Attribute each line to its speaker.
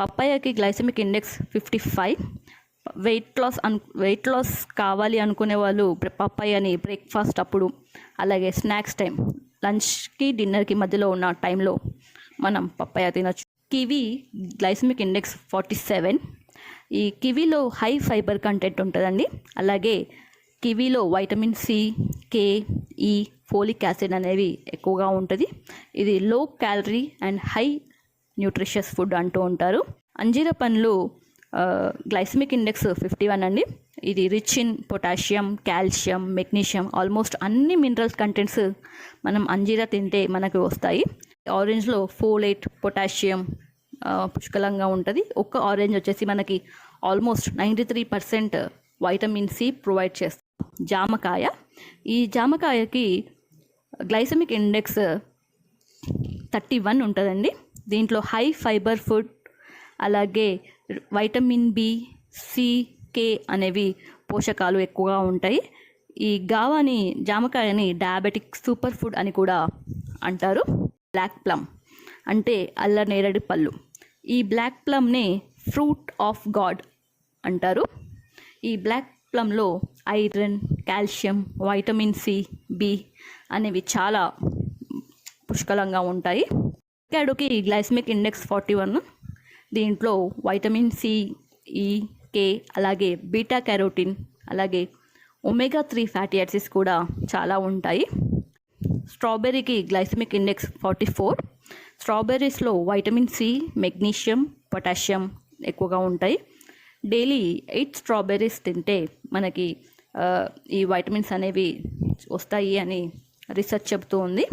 Speaker 1: పప్పాయకి glycemic index fifty five. Weight loss అను weight loss కావాలి అనుకునే వాళ్ళు పప్పాయని బ్రేక్ఫాస్ట్ అప్పుడు అలాగే స్నాక్స్ టైం లంచ్కి డిన్నర్కి మధ్యలో ఉన్న టైంలో మనం పప్పాయ తినచ్చు. Kiwi glycemic index forty seven. ఈ కివీలో హై ఫైబర్ కంటెంట్ ఉంటుందండి. అలాగే కివీలో వైటమిన్ సి కే ఈ ఫోలిక్ యాసిడ్ అనేవి ఎక్కువగా ఉంటుంది. ఇది low calorie and high nutritious food అంటూ ఉంటారు. అంజీర పండ్లు గ్లైసమిక్ ఇండెక్స్ ఫిఫ్టీ వన్ అండి. ఇది rich in potassium calcium magnesium almost అన్ని మినరల్స్ కంటెంట్స్ మనం అంజీరా తింటే మనకు వస్తాయి. ఆరెంజ్లో ఫోలేట్ పొటాషియం పుష్కలంగా ఉంటుంది. ఒక్క ఆరెంజ్ వచ్చేసి మనకి almost ninety three percent vitamin C provide చేస్తుంది. జామకాయ. ఈ జామకాయకి గ్లైసమిక్ ఇండెక్స్ థర్టీ వన్ ఉంటుందండి. దీంట్లో హై ఫైబర్ ఫుడ్ అలాగే వైటమిన్ బి సి కే అనేవి పోషకాలు ఎక్కువగా ఉంటాయి. ఈ గావాని జామకాయని డయాబెటిక్ సూపర్ ఫుడ్ అని కూడా అంటారు. బ్లాక్ ప్లమ్ అంటే అల్ల నేరడి పళ్ళు. ఈ బ్లాక్ ప్లమ్ని ఫ్రూట్ ఆఫ్ గాడ్ అంటారు. ఈ black ప్లమ్లో iron calcium vitamin C B అనేవి చాలా పుష్కలంగా ఉంటాయి. క్యాడోకి గ్లైసమిక్ ఇండెక్స్ ఫార్టీ వన్ దీంట్లో వైటమిన్ సి ఈ కే అలాగే బీటా క్యారోటిన్ అలాగే ఒమేగా త్రీ ఫ్యాటీ యాసిడ్స్ కూడా చాలా ఉంటాయి. స్ట్రాబెర్రీకి గ్లైసమిక్ ఇండెక్స్ ఫార్టీ ఫోర్ స్ట్రాబెర్రీస్లో వైటమిన్ సి మెగ్నీషియం పొటాషియం ఎక్కువగా ఉంటాయి. డైలీ ఎయిట్ స్ట్రాబెర్రీస్ తింటే మనకి ఈ వైటమిన్స్ అనేవి వస్తాయి అని రీసెర్చ్ చెబుతూ ఉంది.